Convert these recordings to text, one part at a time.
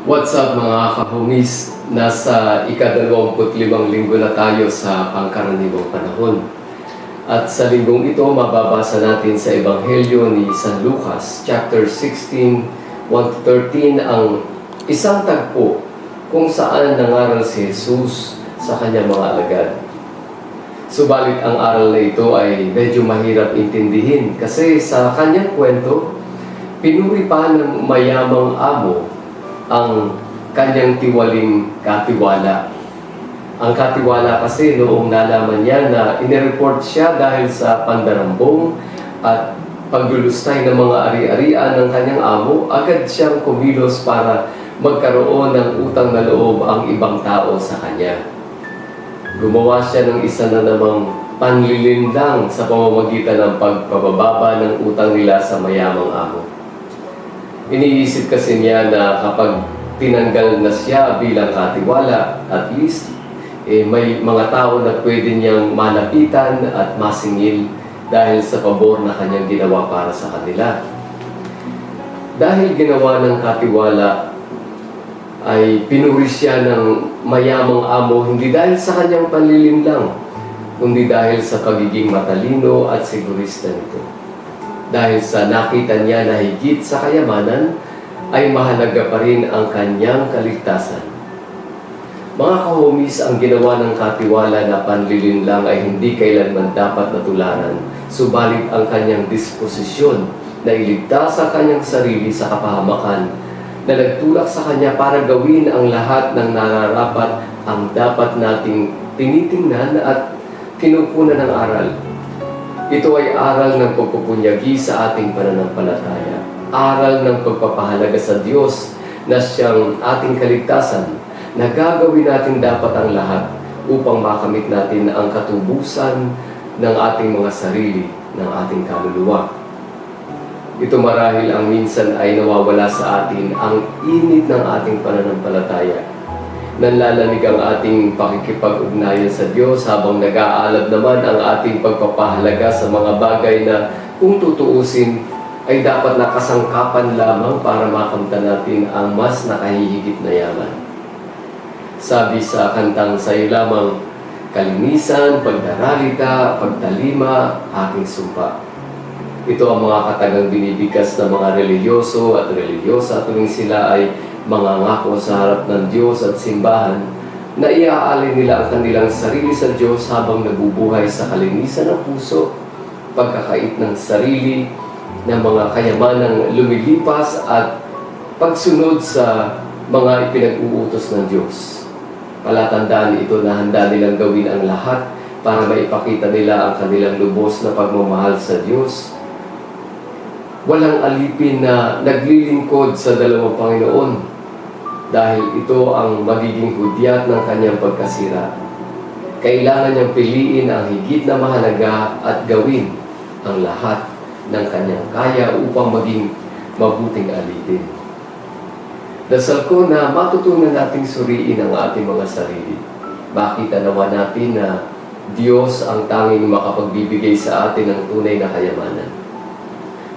What's up mga kahomies? Nasa ikadalawamput-limang linggo na tayo sa pangkaraniwang panahon. At sa linggong ito, mababasa natin sa Ebanghelyo ni San Lucas, chapter 16, 1-13, ang isang tagpo kung saan nangaral si Jesus sa kanyang mga alagad. Subalit ang aral na ito ay medyo mahirap intindihin kasi sa kanyang kwento, pinuri pa ng mayamang amo ang kanyang tiwaling katiwala. Ang katiwala kasi noong nalaman niya na inireport siya dahil sa pandarambong at paglulustay ng mga ari-arian ng kanyang amo, agad siyang kumilos para magkaroon ng utang na loob ang ibang tao sa kanya. Gumawa siya ng isa na namang panlilindang sa pamamagitan ng pagpababa ng utang nila sa mayamang amo. Iniisip kasi niya na kapag tinanggal na siya bilang katiwala, at least eh, may mga tao na pwede niyang malapitan at masingil dahil sa pabor na kanyang ginawa para sa kanila. Dahil ginawa ng katiwala ay pinuri siya ng mayamang amo hindi dahil sa kanyang panlilim lang, kundi dahil sa pagiging matalino at sigurista nito. Dahil sa nakita niya na higit sa kayamanan, ay mahalaga pa rin ang kanyang kaligtasan. Mga kahomis, ang ginawa ng katiwala na panlilin lang ay hindi kailanman dapat natularan, subalit ang kanyang disposisyon na iligtas sa kanyang sarili sa kapahamakan na nagtulak sa kanya para gawin ang lahat ng nararapat ang dapat nating tinitingnan at kinukunan ng aral. Ito ay aral ng pagpupunyagi sa ating pananampalataya. Aral ng pagpapahalaga sa Diyos na siyang ating kaligtasan na gagawin natin dapat ang lahat upang makamit natin ang katubusan ng ating mga sarili, ng ating kaluluwa. Ito marahil ang minsan ay nawawala sa atin ang init ng ating pananampalataya. Nanlalamig ang ating pakikipag-ugnayan sa Diyos habang nag-aalab naman ang ating pagpapahalaga sa mga bagay na kung tutuusin ay dapat nakasangkapan lamang para makamta natin ang mas nakahihigit na yaman. Sabi sa kantang sa'yo lamang, kalinisan, pagdaralita, pagtalima, aking sumpa. Ito ang mga katagang binibigkas ng mga reliyoso at reliyosa tuwing sila ay mga ngako sa harap ng Diyos at simbahan na iaalay nila ang kanilang sarili sa Diyos habang nabubuhay sa kalinisan ng puso, pagkakait ng sarili, ng mga kayamanang lumilipas at pagsunod sa mga ipinag-uutos ng Diyos. Palatandaan ito na handa nilang gawin ang lahat para maipakita nila ang kanilang lubos na pagmamahal sa Diyos walang alipin na naglilingkod sa dalawang Panginoon dahil ito ang magiging hudyat ng kanyang pagkasira. Kailangan niyang piliin ang higit na mahalaga at gawin ang lahat ng kanyang kaya upang maging mabuting alipin. Dasal ko na matutunan nating suriin ang ating mga sarili. Makita nawa natin na Diyos ang tanging makapagbibigay sa atin ng tunay na kayamanan.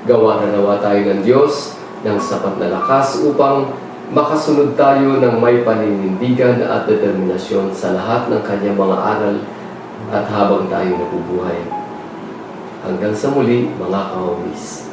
Gawa na nawa tayo ng Diyos ng sapat na lakas upang makasunod tayo ng may paninindigan at determinasyon sa lahat ng kanyang mga aral at habang tayo nabubuhay. Hanggang sa muli, mga kahomis.